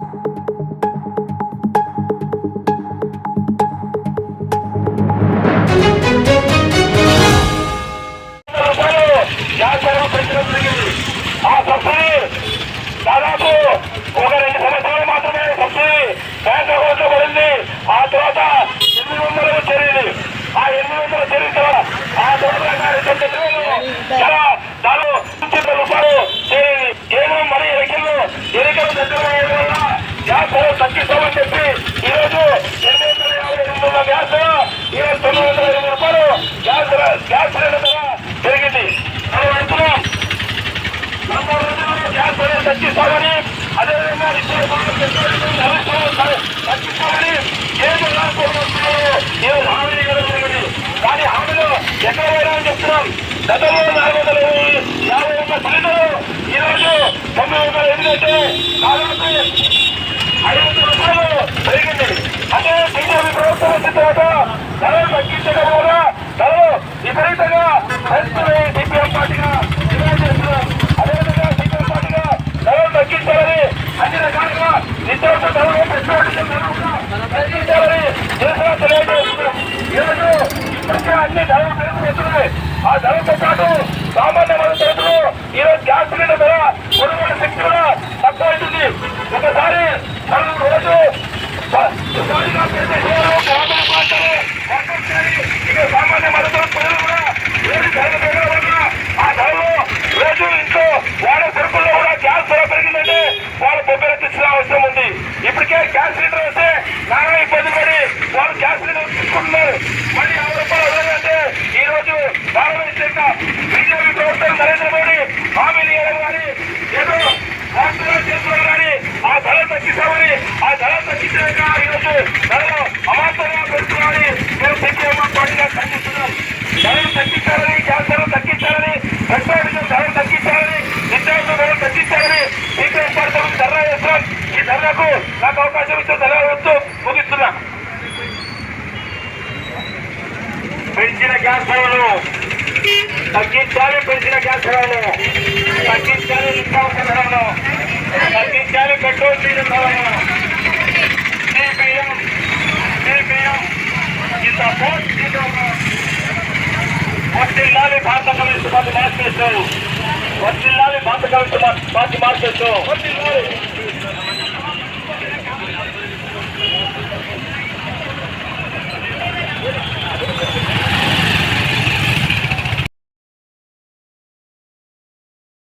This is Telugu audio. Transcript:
you గతంలో నాలుగు వందల యాభై ఒక్క పైసలు ఈరోజు తొమ్మిది వందల ఎనిమిది నాలుగు ఐదు వందల రూపాయలు పెరిగింది. అంటే బీజేపీ ప్రభుత్వం వచ్చిన తర్వాత ధరలు తగ్గించడం కూడా দাঁড়াতে পারো ఆక్సిజన్ చేస్తున్నారు కానీ ఆ ధర తగ్గిస్తామని ఆ ధర తగ్గించలేక ఈరోజు ధరలు అవాస్తవంగా పెడుతున్నామని మేము సంక్షేమ పార్టీగా ఖండిస్తున్నాం. ధరలు తగ్గించాలని గ్యాస్ ధరలు తగ్గించాలని పెట్రోల్ ధరలు తగ్గించాలని నిత్యావసర ధర వస్తూ ముగిస్తున్నాం. పెంచిన గ్యాస్ ధరలు తగ్గించాలి పెంచిన గ్యాస్ ధరలు తగ్గి తగ్గించాలి నిత్యావసర ధరలను తగ్గించాలి పెట్రోల్ డీజిల్ ధరలను ఇంత వచ్చిల్లాలి భారత కమ్యూనిస్ట్ పార్టీ మార్చేస్తూ. వచ్చిల్లాలి భారత కమ్యూనిస్ట్ పార్టీ మార్చేస్తూ.